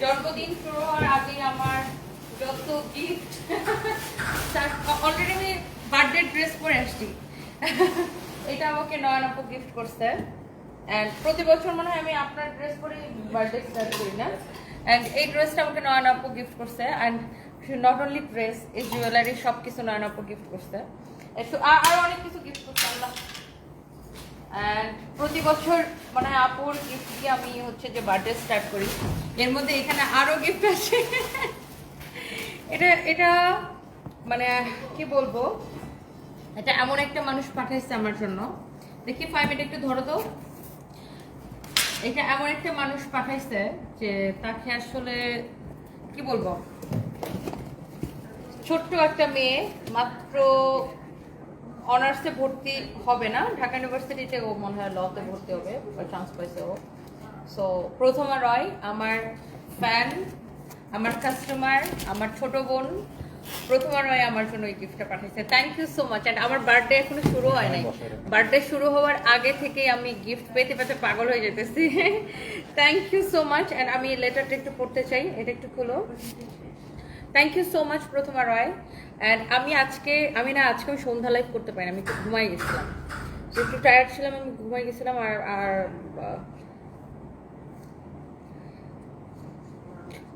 জন্মদিন শুরু হওয়ার আগে আমার যত গিফট অলরেডি আমি বার্থডে ড্রেস পরে আসছি। এটা আমাকে নয়ন আপু গিফট করছে। অ্যান্ড প্রতি বছর মনে হয় আমি আপনার ড্রেস পরে বার্থডে স্টার্ট করি না। অ্যান্ড এই ড্রেসটা আমাকে নয়ন আপু গিফট করছে। অ্যান্ড নট অনলি ড্রেস এই জুয়েলারি সব কিছু নয়ন আপু গিফট করছে। আর আর অনেক কিছু গিফট করছে, আল্লাহ। প্রতি বছর মানে আপুর গিফট দিয়ে আমি হচ্ছে যে বার্থডে স্টার্ট করি। এর মধ্যে এখানে আরও গিফট আছে। এটা এটা মানে কি বলব? এটা এমন একটা মানুষ পাঠাইছে আমার জন্য। দেখি ফাইভ এটা একটু ধরো তো। এটা এমন একটা মানুষ পাঠাইছে যে তাকে আসলে কি বলব? ছোট্ট একটা মেয়ে, মাত্র অনার্সে ভর্তি হবে না। ঢাকা ইউনিভার্সিটিতে ও মনে হয় লতে ভর্তি হবে বা চান্স পাইছে ও। সো প্রথমা রয় আমার ফ্যান আমার কাস্টমার আমার ছোট বোন প্রথমা রয় আমার জন্য এই গিফটটা পাঠিয়েছে thank you so much and আমার বার্থডে এখনও শুরু হয় নাই। বার্থডে শুরু হওয়ার আগে থেকেই আমি গিফট পেতে পেতে পাগল হয়ে যেতেছি। Thank you so much and আমি লেটারটা একটু পড়তে চাই। এটা একটু খুলো। Thank you so much Prothoma Roy and আমি আজকে, আমি না আজকে আমি সন্ধ্যা লাইভ করতে পারি আমি একটু ঘুমাই গেছিলাম। একটু টায়ার্ড ছিলাম, আমি ঘুমাই গেছিলাম আর আর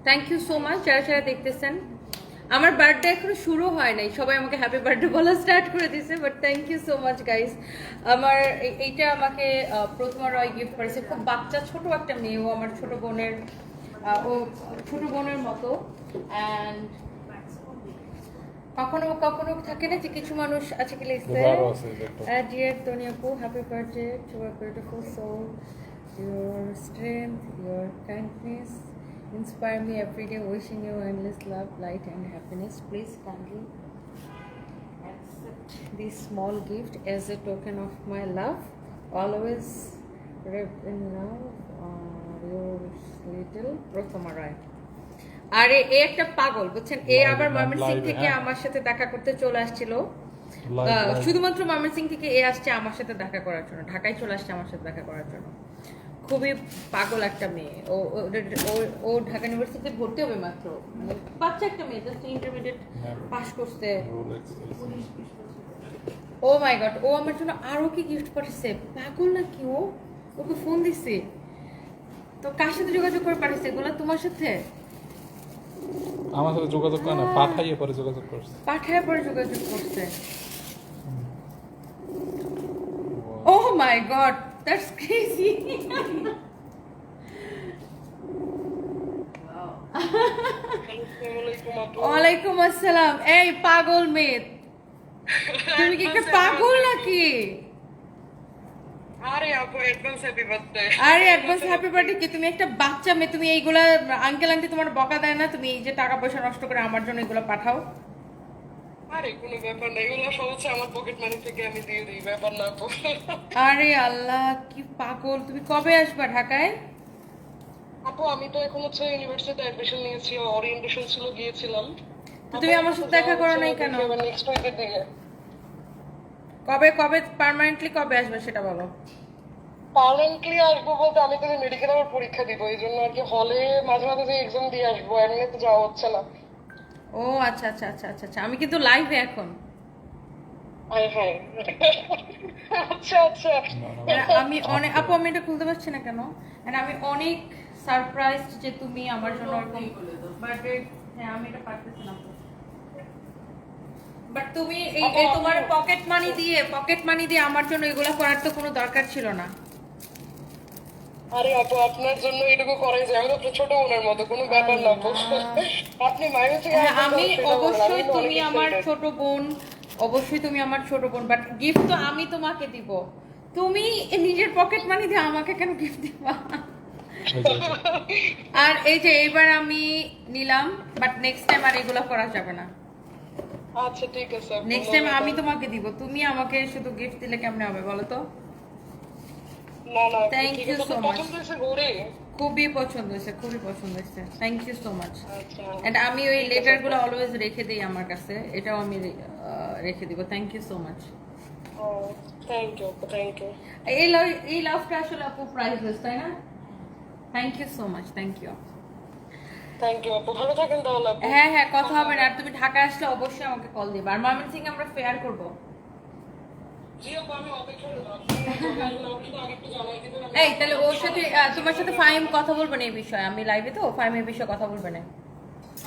থ্যাংক ইউ সো মাচ যারা যারা দেখতেছেন। আমার বার্থডে এখনও শুরু হয় নাই, সবাই আমাকে হ্যাপি বার্থডে বলা স্টার্ট করে দিয়েছে but thank you so much guys আমার এইটা আমাকে প্রথমা রয় গিফট করেছে। খুব বাচ্চা, ছোট একটা মেয়ে ও আমার ছোট বোনের ও ছোট বোনের মতো। অ্যান্ড কখনো কখনো থাকে না যে কিছু মানুষ আছে কি লিখছে দুবারও আছে এই একটা। ডিয়ার টনি আপু happy birthday to R beautiful soul your strength your kindness inspire me every day wishing you endless love light and happiness please kindly accept this small gift as a token of my love always wrapped in love uh, your little Prathama Roy আর এ একটা পাগল বুঝছেন? এ আবার ময়মনসিং থেকে হ্যাঁ। আমার সাথে দেখা করতে চলে আসছিল. শুধুমাত্র ময়মনসিং থেকে এ আসছে আমার সাথে দেখা করার জন্য। ঢাকায় চলে আসছে আমার সাথে দেখা করার জন্য। খুবই পাগল একটা মেয়ে। ও ও- ঢাকা ইউনিভার্সিটিতে ভর্তি হবে মাত্র। মানে বাচ্চা একটা মেয়ে জাস্ট ইন্টারমিডিয়েট। পাস করছে। ও মাই গড ও আমার জন্য আরও কি গিফট পাঠিয়েছে? পাগল নাকি ও? ওকে ফোন দিছে। তো কার সাথে যোগাযোগ করে পাঠিয়েছে? এগুলো তোমার সাথে? আমার সাথে যোগাযোগ করে না পাঠাইয়ে পরে যোগাযোগ করছে। পাঠায় পরে যোগাযোগ করছে। Oh my god that's crazy ওয়ালাইকুম আসসালাম এই পাগল মেয়ে। তুমি কি একটা পাগল নাকি? আরে আপু অ্যাডভান্স হ্যাপি বার্থডে আরে অ্যাডভান্স হ্যাপি বার্থডে কি? তুমি একটা বাচ্চা মেয়ে তুমি এইগুলা আঙ্কেল আন্টি তোমার বকা দেয় না? তুমি এই যে টাকা পয়সা নষ্ট করে আমার জন্য এগুলো পাঠাও। আরে কোনো ব্যাপার না এগুলো সব হচ্ছে আমার পকেট মানি থেকে আমি দিয়ে দিই ব্যাপার না আপু। আরে আল্লাহ কি পাগল তুমি কবে আসবা ঢাকায়? আপু আমি তো এখন হচ্ছে ইউনিভার্সিটিতে অ্যাডমিশন নিয়েছি ওরিয়েন্টেশন ছিল গিয়েছিলাম। তুমি আমার সাথে দেখা করো নাই কেন? নেক্সট উইকের দিকে কবে কবে পার্মানেন্টলি কবে আসবে সেটা বলো? পার্মানেন্টলি আসব বলতে আমি তো মেডিকেল আমার পরীক্ষা দিব এই জন্য আর কি হলে মাঝে মাঝে যে এক্সাম দিয়ে আসব এমনি তো যাওয়া হচ্ছে না। ও আচ্ছা আচ্ছা আচ্ছা আচ্ছা আচ্ছা আমি কিন্তু লাইভে এখন। হায় হায়। আচ্ছা আচ্ছা। আর আমি অনেক আপু আমি এটা খুলতে পারছি না কেন? আমি অনেক সারপ্রাইজ যে তুমি আমার জন্য এরকম বার্থডে হ্যাঁ আমি এটা পারতেছি না বাট তুমি এই তোমার পকেট মানি দিয়ে পকেট মানি দিয়ে আমার জন্য এগুলো করার তো কোনো দরকার ছিল না। আরে আপু আপনার জন্য এটুকু করাই যায়। আমি তো ছোট বোনের মতো কোনো ব্যাপার না আপনি মায়ের থেকে হ্যাঁ, আমি অবশ্যই তুমি আমার ছোট বোন অবশ্যই তুমি আমার ছোট বোন বাট গিফট তো আমি তোমাকে দিব। তুমি নিজের পকেট মানি দিয়ে আমাকে কেন গিফট দিবা? আর এই যে এইবার আমি নিলাম বাট নেক্সট টাইম আর এগুলো করা যাবে না। আচ্ছা ঠিক আছে নেক্সট টাইম আমি তোমাকে দিব। তুমি আমাকে শুধু গিফট দিলে কেমনে হবে বলো তো? না না much. পছন্দ হয়েছে ঘুরে? খুবই পছন্দ হয়েছে খুবই পছন্দ হয়েছে। Thank you so much and আমি ওই লেটারগুলো অলওয়েজ রেখে দিই আমার কাছে। এটাও আমি রেখে দিব। Thank you so much thank you thank you এই লাভ এই লাভটা আসলে আপু প্রাইসলেস তাই না? Thank you so much thank you thank you আপু। ভালো থাকেন তাহলে হ্যাঁ হ্যাঁ কথা হবে না। আর তুমি ঢাকা আসলে অবশ্যই আমাকে কল দিবে। আর ময়মনসিং আমরা ফেয়ার করব। এই তাহলে ওর সাথে তোমার সাথে ফাইম কথা বলবে না এই বিষয়ে? আমি লাইভে তো ফাইমের বিষয়ে কথা বলবে না।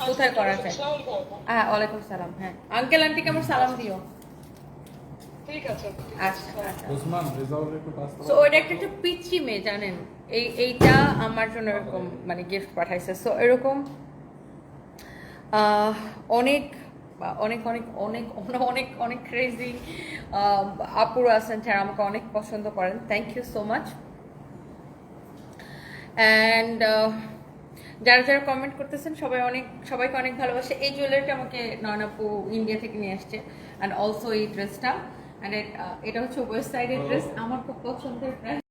কোথায় করা যায়। হ্যাঁ ওয়ালাইকুম সালাম হ্যাঁ। আঙ্কেল আন্টিকে আমার সালাম দিও। ঠিক আছে। আচ্ছা। আচ্ছা ওসমান রেজাউল একটু সো একটা একটু পিচ্ছি মেয়ে জানেন? এই এইটা আমার জন্য এরকম মানে গিফট পাঠাইছে। সো এরকম অনেক অনেক অনেক অনেক অনেক অনেক অনেক ক্রেজি আপুর আছেন যারা আমাকে অনেক পছন্দ করেন। Thank you so much and যারা যারা কমেন্ট করতেছেন সবাই অনেক সবাইকে অনেক ভালোবাসে। এই জুয়েলারিটা আমাকে নয়নাপু ইন্ডিয়া থেকে নিয়ে আসছে। অ্যান্ড অলসো এই ড্রেসটা অ্যান্ড এটা হচ্ছে ওয়েস্ট সাইডের ড্রেস আমার খুব পছন্দের ড্রেস